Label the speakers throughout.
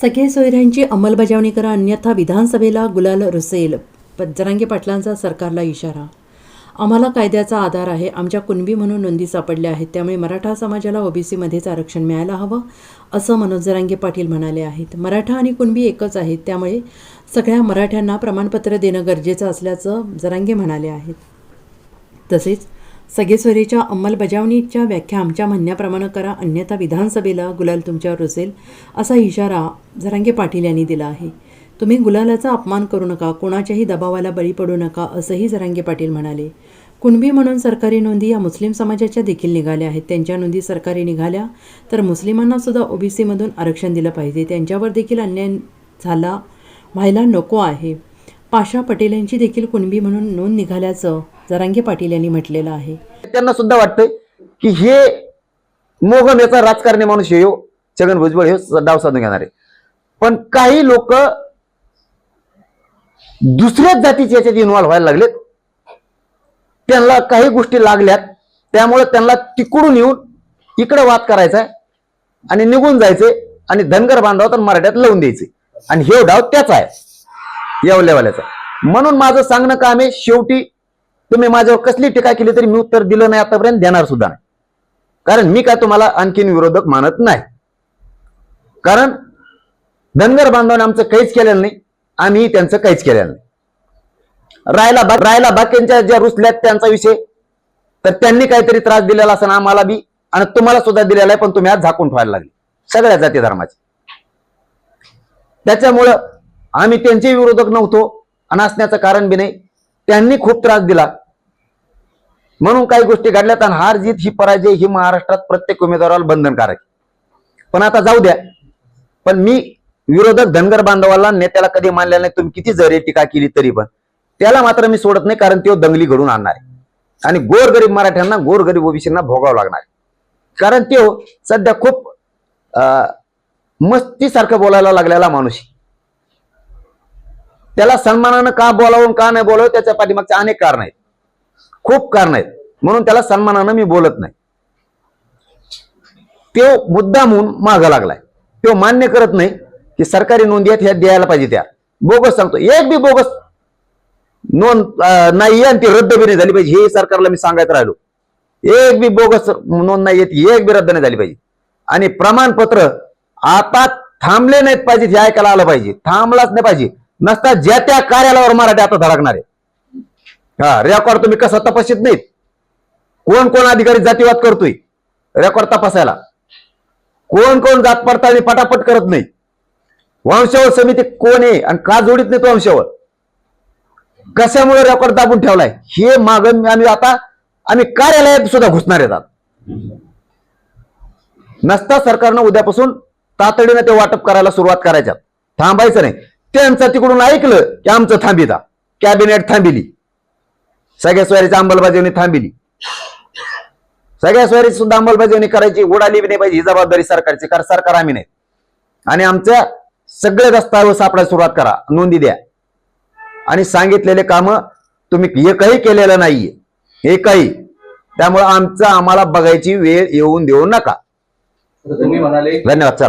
Speaker 1: सगळे सोयऱ्यांची अंमलबजावणी करा अन्यथा विधानसभेला गुलाल रुसेल. प- जरांगे पाटलांचा सरकारला इशारा. आम्हाला कायद्याचा आधार आहे. आमच्या कुणबी म्हणून नोंदी सापडल्या आहेत. त्यामुळे मराठा समाजाला ओबीसीमध्येच आरक्षण मिळायला हवं असं मनोज जरांगे पाटील म्हणाले आहेत. मराठा आणि कुणबी एकच आहेत. त्यामुळे सगळ्या मराठ्यांना प्रमाणपत्र देणं गरजेचं असल्याचं जरांगे म्हणाले आहेत. तसेच सगेसोरीच्या अंमलबजावणीच्या व्याख्या आमच्या म्हणण्याप्रमाणे करा अन्यथा विधानसभेला गुलाल तुमच्यावर रुसेल असा इशारा जरांगे पाटील यांनी दिला आहे. तुम्ही गुलालाचा अपमान करू नका कोणाच्याही दबावाला बळी पडू नका असंही जरांगे पाटील म्हणाले. कुणबी म्हणून सरकारी नोंदी या मुस्लिम समाजाच्या देखील निघाल्या आहेत. त्यांच्या नोंदी सरकारी निघाल्या तर मुस्लिमांना सुद्धा ओबीसीमधून आरक्षण दिलं पाहिजे. त्यांच्यावर देखील अन्याय झाला व्हायला नको आहे. पाशा पटेल यांची देखील कुणबी म्हणून नोंद निघाल्याचं जरांगे पाटील यांनी म्हटलेलं आहे.
Speaker 2: त्यांना सुद्धा वाटतंय की हे मोगम याचा राजकारणी माणूस हे. हो. छगन भुजबळ हे डाव साधून घेणारे पण काही लोक दुसऱ्याच जातीचे याच्यात इन्व्हॉल्व्ह व्हायला लागलेत. त्यांना काही गोष्टी लागल्यात. त्यामुळे त्यांना तिकडून येऊन इकडे वाद करायचा आणि निघून जायचे आणि धनगर बांधव तर मराठ्यात लावून द्यायचे. आणि हे डाव त्याचा आहे. या म्हणून माझं सांगणं काम आहे शेवटी तुम्ही माझ्यावर कसली टीका केली तरी मी उत्तर दिलं नाही आतापर्यंत देणार सुद्धा नाही. कारण मी काय तुम्हाला आणखीन विरोधक मानत नाही. कारण धनगर बांधवाने आमचं काहीच केलेलं नाही आम्ही त्यांचं काहीच केलेलं नाही. रायला बाग रायला बाकींच्या ज्या रुसल्यात त्यांचा विषय तर त्यांनी काहीतरी त्रास दिलेला असं आम्हाला बी आणि तुम्हाला सुद्धा दिलेला आहे पण तुम्ही आज झाकून ठेवायला लागले. सगळ्या जाती धर्माचे. त्याच्यामुळं आम्ही त्यांचे विरोधक नव्हतो आणि असण्याचं कारण बी नाही. त्यांनी खूप त्रास दिला. म्हणून काही गोष्टी घडल्यात आणि हार जीत ही पराजय ही महाराष्ट्रात प्रत्येक उमेदवाराला बंधनकारक पण आता जाऊ द्या. पण मी विरोधक धनगर बांधवाला नेत्याला कधी मानलेला नाही तुम्ही किती जरी टीका केली तरी पण. त्याला मात्र मी सोडत नाही कारण तो दंगली घडून आणणार आहे. आणि गोरगरीब मराठ्यांना गोरगरीब ओबीसींना भोगावं लागणार आहे. कारण तो सध्या खूप अं, मस्तीसारखं बोलायला लागलेला माणूस आहे. त्याला सन्मानानं का बोलावं का नाही बोलावं त्याच्या पाठीमागचे अनेक कारण आहेत. खूप कारण आहेत. म्हणून त्याला सन्मानानं मी बोलत नाही. तो मुद्दा म्हणून माग लागलाय. तो मान्य करत नाही की सरकारी नोंदी आहेत ह्या द्यायला पाहिजे त्या. बोगस सांगतो. एक बी बोगस नोंद नाही आणि ती रद्द बी नाही झाली पाहिजे. हे सरकारला मी सांगत राहिलो. एक बी बोगस नोंद नाही येत एक बी रद्द नाही झाली पाहिजे. आणि प्रमाणपत्र आता थांबले नाहीत पाहिजे हे ऐकायला आलं पाहिजे. थांबलाच नाही पाहिजे. नसता ज्या त्या कार्यालयावर मराठी आता धडकणार आहे. हा रेकॉर्ड तुम्ही कसा तपासित नाहीत? कोण कोण अधिकारी जातीवाद करतोय? रेकॉर्ड तपासायला. कोण कोण जात पडताळणी पटापट करत नाही? वंशावळ समिती कोण आहे आणि का जोडीत नाही तो वंशावळ? कशामुळे रेकॉर्ड दाबून ठेवलाय? हे माग आम्ही आता आम्ही कार्यालयात सुद्धा घुसणार आहेत आता. नसता सरकारनं उद्यापासून तातडीनं ते वाटप करायला सुरुवात करायच्या थांबायचं नाही. त्यांचं तिकडून ऐकलं की आमचं थांबिता कॅबिनेट थांबिली. सगळ्या सोयरीची अंमलबजावणी थांबिली. सगळ्या सोयरीची सुद्धा अंमलबजावणी करायची उडाली बी नाही पाहिजे ही जबाबदारी सरकारची कारण सरकार आम्ही नाही. आणि आमच्या सगळे दस्तावेज सापडायला सुरुवात करा नोंदी द्या. आणि सांगितलेले काम तुम्ही एकही केलेलं नाहीये. एकही. त्यामुळे आमचं आम्हाला बघायची वेळ येऊन देऊ नका.
Speaker 3: आता तुम्ही म्हणाले
Speaker 2: धन्यवाद, चला.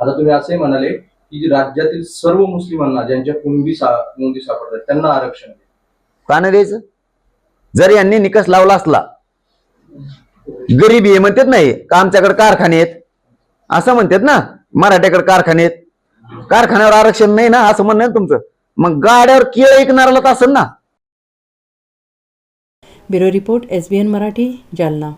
Speaker 3: आता तुम्ही असे म्हणाले की राज्यातील सर्व मुस्लिमांना ज्यांच्या कुणबी सा- नोंदी सापडतात त्यांना आरक्षण.
Speaker 2: का नाही द्यायचं? जर यांनी निकष लावला असला गरीबी आहे म्हणतात नाही का आमच्याकडे कारखाने आहेत? असं म्हणतात ना मराठ्याकडे कारखाने आहेत. कारखान्यावर आरक्षण नाही ना असं म्हणणं तुमचं? मग गाड्यावर केळ ऐकणाराला तर असेल ना.
Speaker 1: Bureau report S B N Marathi Jalna.